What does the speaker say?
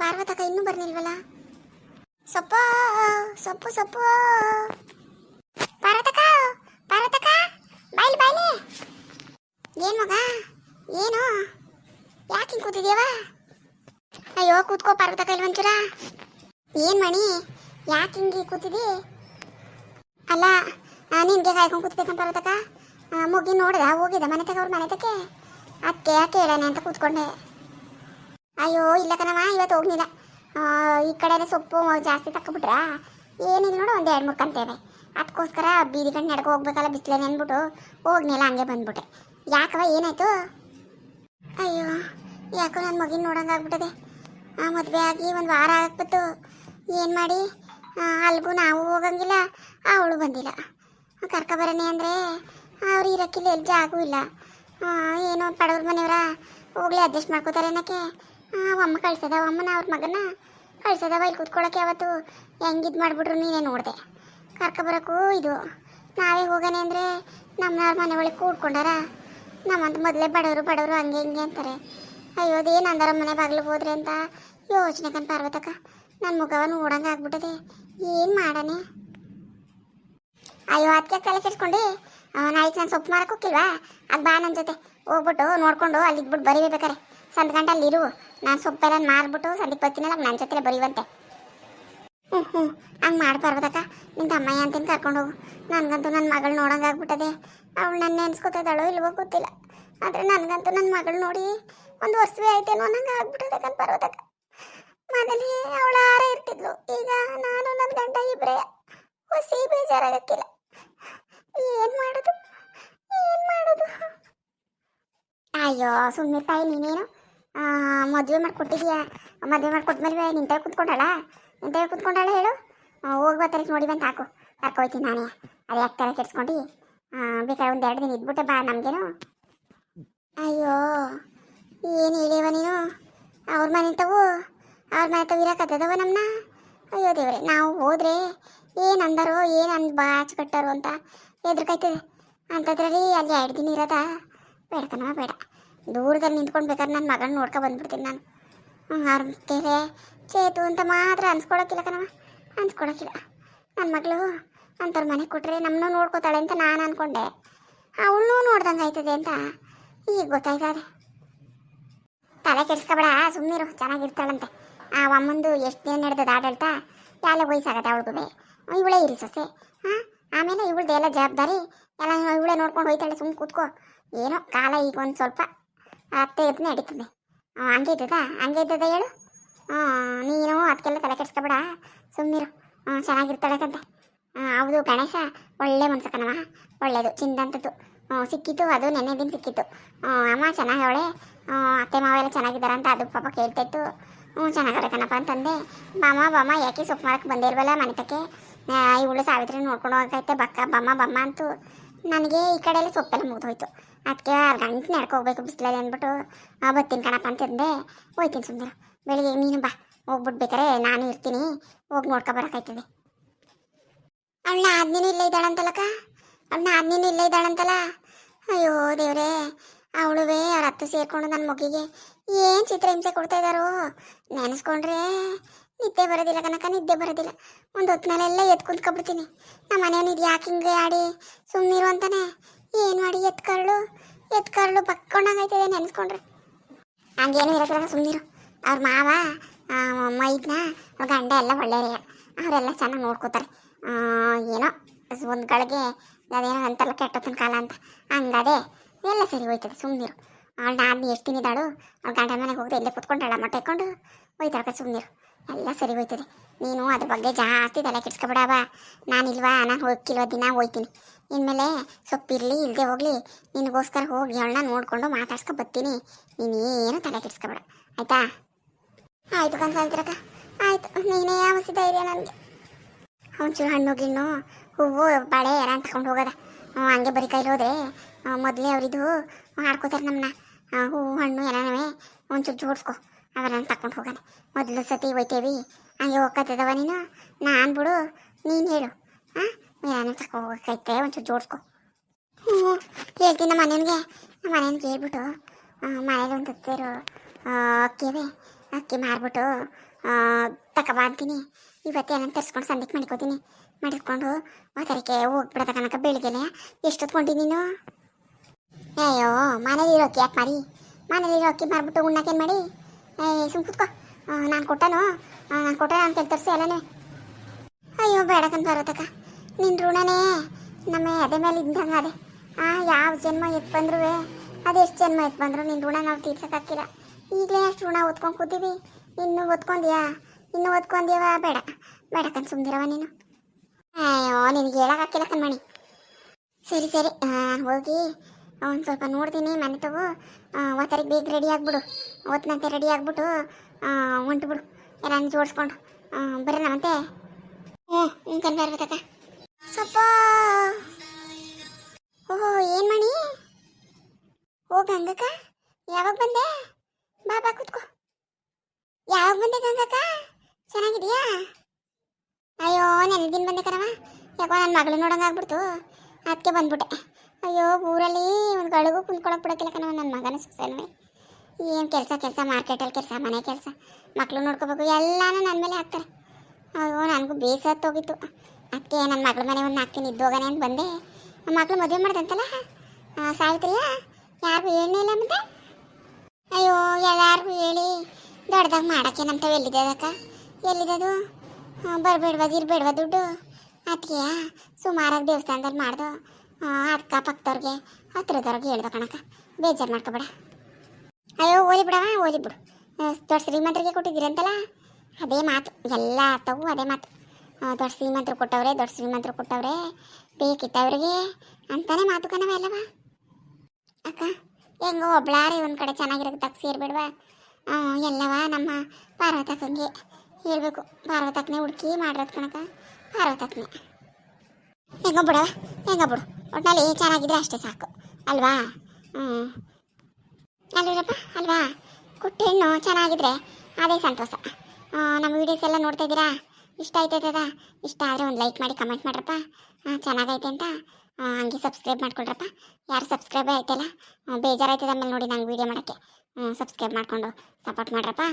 ಪಾರ್ವತಕ್ಕ ಇನ್ನೂ ಬರ್ನಿಲ್ವಲ್ಲ ಸೊಪ್ಪ, ಸೊಪ್ಪು ಸೊಪ್ಪು. ಪಾರ್ವತಕ ಪಾರ್ವತಕ ಬಾಯ್ಲಿ ಬಾಯ್ಲಿ. ಏನ್ ಮಗ? ಏನು? ಯಾಕೆ ಹಿಂಗೆ ಕೂತಿದ್ಯವ? ಅಯ್ಯೋ, ಕೂತ್ಕೋ ಪಾರ್ವತಕ ಇಲ್ಲಿ ಒಂಚೂರ. ಏನ್ ಮಣಿ? ಯಾಕೆ ಹಿಂಗೆ ಕೂತಿದಿ? ಅಲ್ಲ ನಿನ್ಗೆ ಕಾಯ್ಕೊಂಡು ಕೂತ್ಬೇಕಂತ ಪಾರ್ವತಕ ಮುಗಿ ನೋಡ್ದ, ಹೋಗಿದ್ದ ಮನೆ ತಗ ಅವ್ರ ಮನೆ ತಕ್ಕೆ. ಅದಕ್ಕೆ ಕೇಳೋಣ ಅಂತ ಕೂತ್ಕೊಂಡೆ. ಅಯ್ಯೋ, ಇಲ್ಲ ಕಣವ ಇವತ್ತು ಹೋಗ್ಲಿಲ್ಲ. ಈ ಕಡೆನೇ ಸೊಪ್ಪು ಜಾಸ್ತಿ ತಕ್ಕೊಬಿಟ್ರ? ಏನಿಲ್ಲ ನೋಡು, ಒಂದು ಎರಡು ಮೂರು ಕಂತೇವೆ ಅದಕ್ಕೋಸ್ಕರ ಬೀದಿ ಕಣ್ಣು ನಡ್ಕೊ ಹೋಗ್ಬೇಕಲ್ಲ ಬಿಸಿಲೇನೆ ಅಂದ್ಬಿಟ್ಟು ಹೋಗ್ನಿಲ್ಲ ಹಂಗೆ ಬಂದ್ಬಿಟ್ಟೆ. ಯಾಕವ ಏನಾಯ್ತು? ಅಯ್ಯೋ, ಯಾಕೋ ನನ್ನ ಮಗಿನ ನೋಡಂಗೆ ಆಗ್ಬಿಟ್ಟದೆ. ಆ, ಮದುವೆ ಆಗಿ ಒಂದು ವಾರ ಆಗ್ಬಿಟ್ಟು ಏನು ಮಾಡಿ? ಅಲ್ಗೂ ನಾವು ಹೋಗಂಗಿಲ್ಲ, ಅವಳು ಬಂದಿಲ್ಲ. ಕರ್ಕ ಬರೋಣ ಅಂದರೆ ಅವ್ರು ಇರೋಕ್ಕಿಲ್ಲ ಎಲ್ಲಿ ಜಾಗೂ ಇಲ್ಲ ಏನೋ ಪಡವ್ರ ಮನೆಯವರ ಹೋಗ್ಲಿ, ಅಡ್ಜಸ್ಟ್ ಮಾಡ್ಕೋತಾರೆ ಅನ್ನಕ್ಕೆ. ಅಮ್ಮ ಕಳ್ಸದ ಅಮ್ಮನ ಅವ್ರ ಮಗನ ಕಳ್ಸದವ ಇಲ್ಲಿ ಕೂತ್ಕೊಳ್ಳೋಕೆ ಅವತ್ತು ಹೆಂಗಿದ್ ಮಾಡಿಬಿಟ್ರು ನೀನೇ ನೋಡಿದೆ. ಕರ್ಕ ಬರೋಕ್ಕೂ ಇದು. ನಾವೇ ಹೋಗೋಣ ಅಂದರೆ ನಮ್ಮನವ್ರ ಮನೆ ಒಳಗೆ ಕೂಡ್ಕೊಂಡಾರ? ನಮ್ಮಂತ ಮೊದಲೇ ಬಡವರು ಬಡವರು ಹಂಗೆ ಹಿಂಗೆ ಅಂತಾರೆ. ಅಯ್ಯೋ, ಅದೇನು ಅಂದಾರ ಮನೆ ಬಾಗಿಲು ಹೋದ್ರೆ ಅಂತ ಯೋಚನೆ ಕಣ್ ಪಾರ್ವತಕ್ಕ. ನನ್ನ ಮುಖವನ್ನು ನೋಡಂಗೆ ಆಗ್ಬಿಟ್ಟದೆ. ಏನು ಮಾಡನೆ? ಅಯ್ಯೋ ಅದಕ್ಕೆ ತಲೆ ಕೆಡ್ಸ್ಕೊಂಡು. ನಾಳೆ ನಾನು ಸೊಪ್ಪು ಮಾರಕ್ಕೆ ಹೋಗಿಲ್ವಾ ಅದು ಬಾ ನನ್ನ ಜೊತೆ. ಹೋಗ್ಬಿಟ್ಟು ನೋಡ್ಕೊಂಡು ಅಲ್ಲಿ ಇದ್ಬಿಟ್ಟು ಬರೀಬೇಕಾರೆ ಸಂತ ಗಂಟೆ ಅಲ್ಲಿ ಇರು. ನಾನು ಸೊಪ್ಪೆಲ್ಲ ಮಾರ್ಬಿಟ್ಟು ಸಂದಿಗೆ ಬರ್ತೀನಲ್ಲ ನನ್ನ ಜೊತೆ ಬರೀವಂತೆ. ಹ್ಞೂ ಹ್ಞೂ ಹಂಗೆ ಮಾಡ್ಬಾರ್ದಕ್ಕ ನಿಂದ ಅಮ್ಮಯ್ಯ ಅಂತೀನಿ ಕರ್ಕೊಂಡು ಹೋಗು. ನನಗಂತೂ ನನ್ನ ಮಗಳು ನೋಡೋಂಗಾಗ್ಬಿಟ್ಟದೆ. ಅವಳು ನನ್ನ ನೆನ್ಸ್ಕೊತಿದ್ದಾಳೋ ಇಲ್ವೋ ಗೊತ್ತಿಲ್ಲ. ಆದರೆ ನನಗಂತೂ ನನ್ನ ಮಗಳು ನೋಡಿ ಒಂದು ವರ್ಷವೇ ಆಯ್ತೇನೋ ನಂಗೆ ಆಗ್ಬಿಟ್ಟದೆ ಕಣ್ ಪರ್ವತಕ್ಕ ಮನೇಲಿ ಅವಳು ಆರ ಇರ್ತಿದ್ಲು. ಈಗ ನಾನು ನನ್ನ ಗಂಡ ಇಬ್ಬರೇ ಹೊಸಿ ಬೇಜಾರಾಗಕ್ಕಿಲ್ಲ. ಏನು ಮಾಡೋದು ಏನು ಮಾಡೋದು ಅಯ್ಯೋ ಸುಮ್ಮನೆ ತಾಯಿ ನೀನೇನು ಮದುವೆ ಮಾಡಿಕೊಟ್ಟಿದ್ಯಾ? ಮದುವೆ ಮಾಡಿಕೊಟ್ಮೇಲೆ ನಿಂತಾಗ ಕುತ್ಕೊಂಡಾಳ? ನಿಂತೇ ಕುತ್ಕೊಂಡಾಳ ಹೇಳು. ಹೋಗಿ ಬರ್ತಾರೆ ನೋಡಿ ಬಂದು ಹಾಕು ಕರ್ಕೊಯ್ತೀನಿ ನಾನೇ. ಅದು ಯಾಕೆ ಕೆಡ್ಸ್ಕೊಂಡು. ಬೇಕಾದ್ರೆ ಒಂದು ಎರಡು ದಿನ ಇದ್ಬಿಟ್ಟೆ ಬಾ ನಮಗೇನು. ಅಯ್ಯೋ, ಏನು ಹೇಳಿವ ನೀನು? ಅವ್ರ ಮನೆ ತಗೋ. ಅವ್ರ ಮನೆ ತಗೋ ಇರೋಕತ್ತದವ ನಮ್ಮನ್ನ ಅಯ್ಯೋ ದೇವ್ರೆ, ನಾವು ಹೋದ್ರೆ ಏನು ಅಂದರು, ಏನು ಅಂದ್ ಬಾಚ್ ಕಟ್ಟರು ಅಂತ ಹೆದ್ರಕಾಯ್ತದೆ ಅಂಥದ್ರಲ್ಲಿ ಅಲ್ಲಿ ಎರಡು ದಿನ ಇರೋದಾ? ಬೇಡ ಕಣವ ಬೇಡ. ದೂರದಲ್ಲಿ ನಿಂತ್ಕೊಂಡು ಬೇಕಾದ್ರೆ ನನ್ನ ಮಗಳನ್ನ ನೋಡ್ಕೊ ಬಂದ್ಬಿಡ್ತೀನಿ ನಾನು. ಅವ್ರ ಕೆರೆ. ಚೇತು ಅಂತ ಮಾತ್ರ ಅನ್ಸ್ಕೊಳಕ್ಕಿಲ್ಲ ಕಣವ ಅನ್ಸ್ಕೊಳಕ್ಕಿಲ್ಲ ನನ್ನ ಮಗಳು ಅಂಥವ್ರ ಮನೆ ಕೊಟ್ಟರೆ ನಮ್ಮನ್ನು ನೋಡ್ಕೋತಾಳೆ ಅಂತ ನಾನು ಅನ್ಕೊಂಡೆ. ಅವಳನ್ನೂ ನೋಡ್ದಂಗೆ ಆಯ್ತದೆ ಅಂತ ಈಗ ಗೊತ್ತಾಯ್ತದೆ. ತಲೆ ಕೆಡ್ಸ್ಕೊಬೇಡ ಸುಮ್ಮನಿರು ಚೆನ್ನಾಗಿರ್ತಾಳಂತೆ. ಆ ಅಮ್ಮಂದು ಎಷ್ಟು ದಿನ ನಡೆದದ ಆಡಳಿತ? ಎಲ್ಲ ವಯಸ್ಸಾಗತ್ತೆ ಅವಳಿಗೂ ಇವಳೇ ಇರಿ ಸೊಸೆ. ಹಾಂ, ಆಮೇಲೆ ಇವಳದ್ದು ಎಲ್ಲ ಜವಾಬ್ದಾರಿ? ಎಲ್ಲ ಇವಳೇ ನೋಡ್ಕೊಂಡು ಹೋಯ್ತಾಳೆ ಸುಮ್ಮನೆ ಕೂತ್ಕೋ. ಏನೋ ಕಾಲ ಈಗ ಒಂದು ಸ್ವಲ್ಪ ಅತ್ತೆ ಎದ್ದು ನಡೀತದೆ ಹಂಗೆ ಇದ್ದದ? ಹಂಗೆ ಇದ್ದದ ಹೇಳು? ನೀನು ಅದಕ್ಕೆಲ್ಲ ತಲೆ ಕೆಡ್ಸ್ಕೊಬೇಡ. ಸುಮ್ಮನಿರು ಚೆನ್ನಾಗಿರ್ತಾಳಕಂತೆ ಹೌದು ಗಣೇಶ, ಒಳ್ಳೆ ಮನ್ಸ ಒಳ್ಳೆಯದು ಹ್ಞೂ ಸಿಕ್ಕಿತ್ತು ಅದು ನೆನ್ನೆ ದಿನ ಸಿಕ್ಕಿತ್ತು ಅಮ್ಮ ಚೆನ್ನಾಗವಳೆ ಅತ್ತೆ ಮಾವ ಎಲ್ಲ ಚೆನ್ನಾಗಿದ್ದಾರೆ ಅಂತ ಅದು ಪಾಪ ಕೇಳ್ತಾಯಿತ್ತು ಹ್ಞೂ ಚೆನ್ನಾಗವ್ರೆ ಕಣಪ್ಪ ಅಂತಂದೆ. ಬಾಮ ಬಾಮ, ಯಾಕೆ ಸೊಪ್ಪು ಮಾರಕ್ಕೆ ಬಂದಿಲ್ವಲ್ಲ ಮನೆ ತಕ್ಕೆ ಇವಳು ಸಾವಿತ್ರಿ ನೋಡ್ಕೊಂಡು ಹೋಗೈತೆ ಬಕ್ಕ ಬಮ್ಮ ಬಮ್ಮ ಅಂತು. ನನಗೆ ಈ ಕಡೆ ಎಲ್ಲ ಸೊಪ್ಪೆಲ್ಲ ಮುಗಿದೋಯ್ತು. ಅದಕ್ಕೆ ಅರ್ಧ ಗಂಟೆ ನಡ್ಕೋಗ್ಬೇಕು ಬಿಸಿಲಲ್ಲಿ ಅಂದ್ಬಿಟ್ಟು ಆ, ಬತ್ತೀನಿ ಕಣಪ್ಪ ಅಂತಂದೆ ಹೋಯ್ತೀನಿ ಸುಂದರ ಬೆಳಿಗ್ಗೆ ನೀನು ಬಾ. ಹೋಗ್ಬಿಟ್ಟು ಬೇಕಾರೆ ನಾನು ಇರ್ತೀನಿ. ಹೋಗಿ ನೋಡ್ಕೊ ಬರೋಕಾಯ್ತದೆ ಅವಳನ್ನ ಆದ್ನೇನು ಇಲ್ಲೇ ಇದ್ದಾಳಂತಲ್ಲಕ್ಕ ಅವಳನ್ನ ಆದ್ನೇನು ಇಲ್ಲೇ ಇದ್ದಾಳಂತಲ್ಲ ಅಯ್ಯೋ ದೇವ್ರೇ ಅವಳುವೇ ಅವ್ರ ಹತ್ತು ಸೇರ್ಕೊಂಡು ನನ್ನ ಮಗಿಗೆ ಏನು ಚಿತ್ರಹಿಂಸೆ ಕೊಡ್ತಾ ಇದ್ದಾರೋ? ನೆನೆಸ್ಕೊಂಡ್ರೆ ನಿದ್ದೆ ಬರೋದಿಲ್ಲ ಕನಕ ನಿದ್ದೆ ಬರೋದಿಲ್ಲ. ಒಂದು ಹೊತ್ತಿನಲ್ಲೆಲ್ಲ ಎದ್ದು ಕುಂತ್ಕೊಬಿಡ್ತೀನಿ. ನಮ್ಮ ಮನೆಯವನು ಇದು ಯಾಕೆ ಹಿಂಗೆ ಆಡಿ? ಸುಮ್ಮನಿರು ಅಂತಾನೆ. ಏನು ಮಾಡಿ ಎತ್ಕರ್ಳು ಎತ್ಕರ್ಳು ಬಕ್ಕೊಂಡಂಗೈತದೆ ನೆನೆಸ್ಕೊಂಡ್ರೆ. ಹಂಗೇನು ಇರೋದಿಲ್ಲ ಸುಮ್ಮನಿರು ಅವ್ರ ಮಾವ ಮೈದ್ನ, ಅವ್ರ ಗಂಡ ಎಲ್ಲ ಒಳ್ಳೆಯ ಅವರೆಲ್ಲ ಚೆನ್ನಾಗಿ ನೋಡ್ಕೋತಾರೆ. ಏನೋ ಒಂದು ಗಳಿಗೆ ಅದೇನೋ ಅಂತಲ್ಲ ಕೆಟ್ಟತನ ಕಾಲ ಅಂತ. ಹಂಗದೆ ಎಲ್ಲ ಸರಿ ಹೋಯ್ತದೆ ಸುಮ್ಮನಿರು ಅವಳು ನಾನು ಎಷ್ಟು ತಿನ್ನಿದಾಳು ಅವ್ಳ ಗಂಡ ಮನೆಗೆ ಹೋಗದೆ ಇಲ್ಲೇ ಕುತ್ಕೊಂಡಾಳ, ಮೊಟ್ಟೆ ಇಟ್ಕೊಂಡು ಹೋಯ್ತಾಳಕ ಸುಮ್ಮನಿರು ಎಲ್ಲ ಸರಿ ಹೋಯ್ತದೆ. ನೀನು ಅದ್ರ ಬಗ್ಗೆ ಜಾಸ್ತಿ ತಲೆ ಕೆಡ್ಸ್ಕೊಬಿಡವ. ನಾನಿಲ್ವಾ ನಾನು ಹೋಗಿಲ್ವ ದಿನ ಹೋಯ್ತೀನಿ. ಇನ್ಮೇಲೆ ಸೊಪ್ಪಿರಲಿ ಇಲ್ಲದೆ ಹೋಗಲಿ. ನಿನಗೋಸ್ಕರ ಹೋಗಿ ಅವಳನ್ನ ನೋಡಿಕೊಂಡು ಮಾತಾಡ್ಸ್ಕೊ ಬರ್ತೀನಿ ನೀನೇನು ತಲೆ ಕೆಡ್ಸ್ಕೊಬೇಡ. ಆಯ್ತಾ? ಆಯಿತು ಕನ್ಸಲ್ತಿರಕ್ಕ ಆಯ್ತು. ನೀನೇ ಯಾವಸಿ ಧೈರ್ಯ ನನಗೆ. ಒಂಚೂರು ಹಣ್ಣು, ಗಿಣ್ಣು, ಹೂವು, ಬಳೆ ಯಾರ ತಗೊಂಡು ಹೋಗೋದ. ಹಂಗೆ ಬರೀ ಕೈಲಿ ಹೋದೆ ಮೊದಲೇ ಅವರಿದು ಮಾಡ್ಕೋತಾರೆ ನಮ್ಮನ್ನ ಹೂವು ಹಣ್ಣು ಎಲ್ಲನೂ ಒಂಚೂರು ಜೋಡಿಸ್ಕೊ. ಅವರನ್ನು ತಕೊಂಡು ಹೋಗೋಣ. ಮೊದಲು ಸತಿ ಹೋಯ್ತೇವಿ. ಹಂಗೆ ಹೋಗ್ಕತ್ತದವ ನೀನು? ನಾನು ಬಿಡು. ನೀನು ಹೇಳು. ಹಾಂ ಏನಾನು ತಕೊಂಡು ಹೋಗಕ್ಕೈತೆ ಒಂಚೂರು ಜೋಡಿಸ್ಕೊ. ಹ್ಞೂ. ಹೇಳ್ತೀನಿ ನಮ್ಮ ಮನೆಯನ್ಗೆ ನಮ್ಮ ಮನೆಯನ್ಗೆ ಹೇಳ್ಬಿಟ್ಟು ಮನೇಲಿ ಒಂದು ಹತ್ತಿರು ಅಕ್ಕಿವೆ ಅಕ್ಕಿ ಮಾರ್ಬಿಟ್ಟು ತಕಬಾ ಅಂತೀನಿ. ಇವತ್ತು ಏನಂತ ತರಿಸ್ಕೊಂಡು ಸಂದಕ್ಕೆ ಮಾಡ್ಕೋತೀನಿ ಮಾಡಿಕೊಂಡು ಹೋದರಿಗೆ ಹೋಗ್ಬಿಡದ ಕನಕ ಬೆಳಿಗ್ಗೆನೆ. ಎಷ್ಟೊತ್ಕೊಂಡಿ ನೀನು? ಅಯ್ಯೋ ಮನೇಲಿ ಇರೋಕೆ ಯಾಕೆ ಮಾರಿ ಮನೇಲಿ ಇರೋಕೆ ಮಾರ್ಬಿಟ್ಟು ಉಣ್ಣಕ್ಕೇನು ಮಾಡಿ? ಸುಮ್ ಕೂತ್ಕೋ. ನಾನು ಕೊಟ್ಟನು? ನಾನು ಕೊಟ್ಟೆ ನಾನು ಕೆಲ್ ತರಿಸಿ ಎಲ್ಲನೇ. ಅಯ್ಯೋ ಬೇಡಕಂತ ಬರೋತಕ್ಕ ನಿನ್ನ ಋಣನೇ ನಮ್ಮ ಎದೆ ಮೇಲೆ ಇದ್ದಂಗೆ ಅದೇ ಆ, ಯಾವ ಜನ್ಮ ಎತ್ ಬಂದ್ರು ಅದೆಷ್ಟು ಜನ್ಮ ಎತ್ ಬಂದ್ರು? ನಿನ್ನ ಋಣ ನಾವು ತೀರ್ಸಕ್ಕಾಗಿಲ್ಲ ಈಗಲೇ ಅಷ್ಟು ಋಣ ಓದ್ಕೊಂಡು ಕೂತೀವಿ. ಇನ್ನು ಓದ್ಕೊಂಡಿಯಾ ಇನ್ನು ಓದ್ಕೊಂಡ್ಯವ ಬೇಡ. ಬೇಡಕಂತ ಸುಮ್ಮನಿರವ ನೀನು. ಅಯ್ಯೋ, ನಿನಗೆ ಹೇಳಕ್ಕಾಗಿಲ್ಲ ಕಣ್ಮಣಿ ಸರಿ ಸರಿ. ಹೋಗಿ ಒಂದು ಸ್ವಲ್ಪ ನೋಡ್ತೀನಿ ಮನೆ ತಗೋ. ಒತ್ತರಿಗೆ ಬೇಗ ರೆಡಿ ಆಗ್ಬಿಡು. ಓದ್ನಂತೆ ರೆಡಿ ಆಗ್ಬಿಟ್ಟು ಹೊಂಟ್ಬಿಡು. ಎಲ್ಲ ಜೋಡಿಸ್ಕೊಂಡು. ಬರೋಣ ಮತ್ತೆ? ಹ್ಞೂ ಹಿಂಗೆ ಕಂಡು ಬರ್ಬೇಕಕ್ಕ ಸ್ವಲ್ಪ ಓಹೋ, ಏನು ಮಾಡಿ ಹೋಗ ಗಂಗಕ್ಕ. ಯಾವಾಗ ಬಂದೆ? ಬಾ ಬಾ, ಕೂತ್ಕೋ. ಯಾವಾಗ ಬಂದೆ ಗಂಗಕ್ಕ? ಚೆನ್ನಾಗಿದೆಯಾ ಅಯ್ಯೋ ನೆನದಿನ ಬಂದೆ ಕರವ ಯಾಕೋ ನನ್ನ ಮಗಳು ನೋಡಂಗೆ ಆಗ್ಬಿಡ್ತು ಅದಕ್ಕೆ ಬಂದ್ಬಿಟ್ಟೆ. ಅಯ್ಯೋ, ಊರಲ್ಲಿ ಒಂದು ಗಳಿಗೂ ಕುಂತ್ಕೊಳಕ್ ಬಿಡಕ್ಕಿಲ್ಲ ಕಣ ನನ್ನ ಮಗನ ಸುಸಲ್ವೇ ಏನು ಕೆಲಸ ಕೆಲಸ ಮಾರ್ಕೆಟಲ್ಲಿ ಕೆಲಸ, ಮನೆ ಕೆಲಸ. ಮಕ್ಕಳು ನೋಡ್ಕೋಬೇಕು, ಎಲ್ಲನೂ ನನ್ನ ಮೇಲೆ ಹಾಕ್ತಾರೆ. ಅಯ್ಯೋ, ನನಗೂ ಬೇಸತ್ತೋಗಿತ್ತು ಅದಕ್ಕೆ ನನ್ನ ಮಗಳ ಮನೆ ಒಂದು ಹಾಕ್ತೀನಿ ಇದ್ದೋಗನೆ ಅಂತ ಬಂದೆ. ನಮ್ಮ ಮಗಳು ಮದುವೆ ಮಾಡ್ದಂತಲ್ಲ? ಸಾವಿತ್ರಿಯ, ಯಾರಿಗೂ ಹೇಳನೇ ಇಲ್ಲ ಮತ್ತೆ? ಅಯ್ಯೋ, ಎಲ್ಲಾರ್ಗೂ ಹೇಳಿ. ದೊಡ್ಡದಾಗ ಮಾಡಕ್ಕೆ ನಮ್ತವ ಎಲ್ಲಿದೆ ಅದಕ್ಕ ಎಲ್ಲಿದದು? ಬರಬೇಡ್ವಾ, ಇರಬೇಡ್ವ ದುಡ್ಡು. ಅದಕ್ಕೆ ಸುಮಾರಾಗಿ ದೇವಸ್ಥಾನದಲ್ಲಿ ಮಾಡ್ದು. ಅಕ್ಕ ಪಕ್ಕದವ್ರಿಗೆ ಹತ್ತಿರದವ್ರಿಗೆ ಹೇಳ್ದು ಕಣಕ್ಕ ಬೇಜಾರು ಮಾಡ್ಕೊಬೇಡ. ಅಯ್ಯೋ ಓದಿ ಬಿಡವ ಓದಿ ಬಿಡು. ದೊಡ್ಡ ಶ್ರೀಮಂತರಿಗೆ ಕೊಟ್ಟಿದ್ದೀರಂತಲ್ಲ ಅದೇ ಮಾತು, ಎಲ್ಲ ಅರ್ಥವು ಅದೇ ಮಾತು. ದೊಡ್ಡ ಶ್ರೀಮಂತರು ಕೊಟ್ಟವ್ರೆ, ದೊಡ್ಡ ಶ್ರೀಮಂತರು ಕೊಟ್ಟವ್ರೆ, ಬೇಕಿತ್ತವ್ರಿಗೆ ಅಂತಾನೆ ಮಾತು ಕಣವ ಎಲ್ಲವ. ಅಕ್ಕ, ಹೆಂಗೋ ಒಬ್ಳಾರಿ ಒಂದು ಕಡೆ ಚೆನ್ನಾಗಿರೋದು ತಕ್ಕ ಸೇರ್ಬಿಡ್ವ. ಎಲ್ಲವ ನಮ್ಮ ಪಾರ್ವತಕ್ಕಂಗೆ ಹೇಳ್ಬೇಕು. ಪಾರ್ವತಕ್ಕನೆ ಹುಡುಕಿ ಮಾಡಿರೋದು ಕಣಕ ಪಾರ್ವತಕ್ಕನೆ. ಹೆಂಗ ಬಿಡವ, ಹೆಂಗ ಬಿಡು. ಒಟ್ನಲ್ಲಿ ಚೆನ್ನಾಗಿದ್ರೆ ಅಷ್ಟೇ ಸಾಕು. ಅಲ್ವಾ? ಹ್ಞೂ ಅಲ್ವರಪ್ಪ ಅಲ್ವಾ? ಕುಟ್ಟ ಹೆಣ್ಣು ಚೆನ್ನಾಗಿದ್ರೆ ಅದೇ ಸಂತೋಷ. ನಮ್ಮ ವೀಡಿಯೋಸ್ ಎಲ್ಲ ನೋಡ್ತಾ ಇದ್ದೀರಾ? ಇಷ್ಟ ಆಯ್ತದ ಇಷ್ಟ ಆದರೆ ಒಂದು ಲೈಕ್ ಮಾಡಿ ಕಮೆಂಟ್ ಮಾಡ್ರಪ್ಪ. ಚೆನ್ನಾಗೈತೆ ಅಂತ. ಹಂಗೆ ಸಬ್ಸ್ಕ್ರೈಬ್ ಮಾಡ್ಕೊಳ್ರಪ್ಪ. ಯಾರು ಸಬ್ಸ್ಕ್ರೈಬ್ ಆಯ್ತಲ್ಲ ಬೇಜಾರಾಯ್ತದ ಆಮೇಲೆ ನೋಡಿ ನಂಗೆ ವೀಡಿಯೋ ಮಾಡೋಕ್ಕೆ. ಸಬ್ಸ್ಕ್ರೈಬ್ ಮಾಡಿಕೊಂಡು ಸಪೋರ್ಟ್ ಮಾಡ್ರಪ್ಪ.